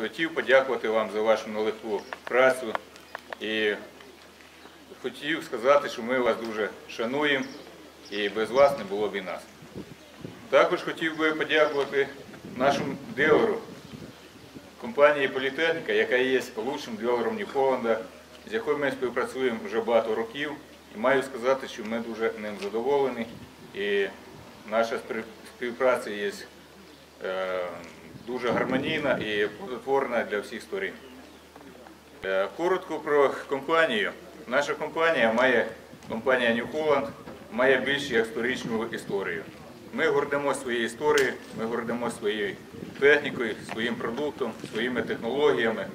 хотів подякувати вам за вашу нелегку працю і хотів сказати, що ми вас дуже шануємо і без вас не було б і нас. Також хотів би подякувати нашому дилеру компанії Політехніка, яка є лучшим дилером Нью-Холланда, з якою ми співпрацюємо вже багато років. І маю сказати, що ми дуже ним задоволені. І наша співпраця є е, дуже гармонійна і плодотворна для всіх сторін. Е, Коротко про компанію. Наша компанія має, компанія New Holland має більш як сторічну історію. Ми гордимося своєю історією, ми гордимося своєю технікою, своїм продуктом, своїми технологіями.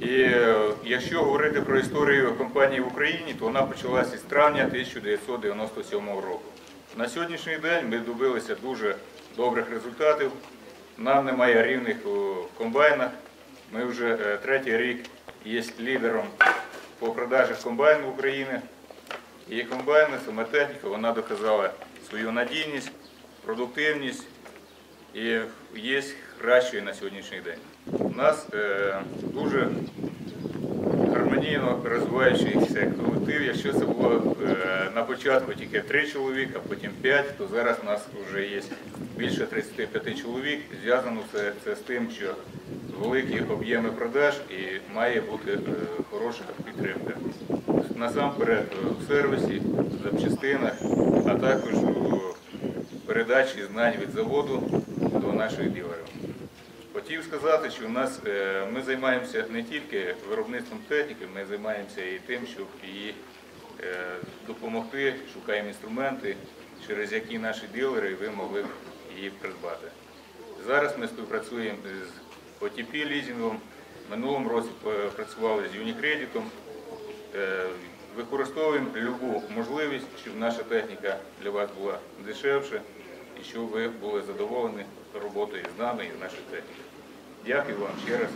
І е, якщо говорити про історію компанії в Україні, то вона почалася з травня 1997 року. На сьогоднішній день ми добилися дуже добрих результатів. Нам немає рівних у комбайнах. Ми вже е, третій рік є лідером по продажах комбайнів України. І комбайни, саме техніка, вона доказала свою надійність, продуктивність і є кращою на сьогоднішній день. У нас е, дуже гармонійно розвиваючийся колектив. Якщо це було е, на початку тільки три чоловіка, потім п'ять, то зараз у нас вже є більше 35 чоловік. Зв'язано це, це з тим, що великі об'єми продаж і має бути е, хороша підтримка. Насамперед е, в сервісі, запчастинах, а також у передачі знань від заводу до наших ділерів. Хотів сказати, що у нас е, ми займаємося не тільки виробництвом техніки, ми займаємося і тим, щоб її е, допомогти, шукаємо інструменти, через які наші дилери ви могли б її придбати. Зараз ми співпрацюємо з OTP лізінгом. Минулому році працювали з Unicredit. Е, Використовуємо любу можливість, щоб наша техніка для вас була дешевше і щоб ви були задоволені роботою з нами і з нашою технікою. Дякую вам ще раз.